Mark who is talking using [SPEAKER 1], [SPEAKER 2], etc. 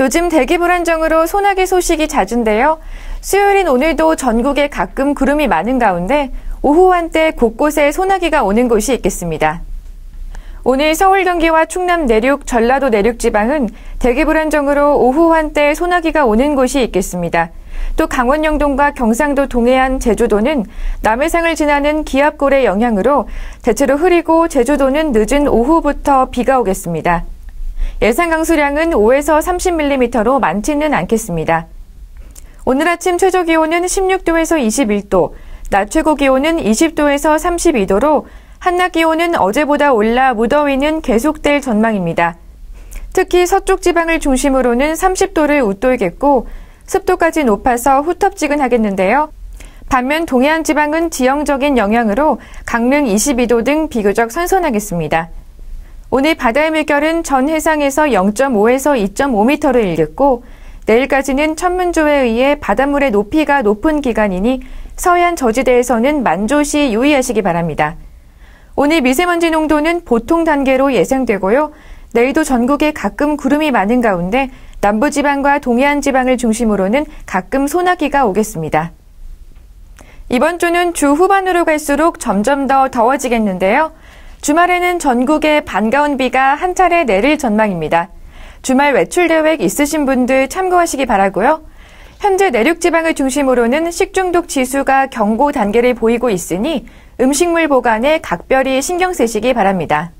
[SPEAKER 1] 요즘 대기 불안정으로 소나기 소식이 잦은데요. 수요일인 오늘도 전국에 가끔 구름이 많은 가운데 오후 한때 곳곳에 소나기가 오는 곳이 있겠습니다. 오늘 서울 경기와 충남 내륙, 전라도 내륙 지방은 대기 불안정으로 오후 한때 소나기가 오는 곳이 있겠습니다. 또 강원 영동과 경상도 동해안, 제주도는 남해상을 지나는 기압골의 영향으로 대체로 흐리고 제주도는 늦은 오후부터 비가 오겠습니다. 예상 강수량은 5에서 30mm로 많지는 않겠습니다. 오늘 아침 최저 기온은 16도에서 21도, 낮 최고 기온은 20도에서 32도로 한낮 기온은 어제보다 올라 무더위는 계속될 전망입니다. 특히 서쪽 지방을 중심으로는 30도를 웃돌겠고 습도까지 높아서 후텁지근하겠는데요. 반면 동해안 지방은 지형적인 영향으로 강릉 22도 등 비교적 선선하겠습니다. 오늘 바다의 물결은 전 해상에서 0.5에서 2.5m를 일겠고 내일까지는 천문조에 의해 바닷물의 높이가 높은 기간이니 서해안 저지대에서는 만조시 유의하시기 바랍니다. 오늘 미세먼지 농도는 보통 단계로 예상되고요. 내일도 전국에 가끔 구름이 많은 가운데 남부지방과 동해안 지방을 중심으로는 가끔 소나기가 오겠습니다. 이번 주는 주 후반으로 갈수록 점점 더 더워지겠는데요. 주말에는 전국에 반가운 비가 한 차례 내릴 전망입니다. 주말 외출 계획 있으신 분들 참고하시기 바라고요. 현재 내륙 지방을 중심으로는 식중독 지수가 경고 단계를 보이고 있으니 음식물 보관에 각별히 신경 쓰시기 바랍니다.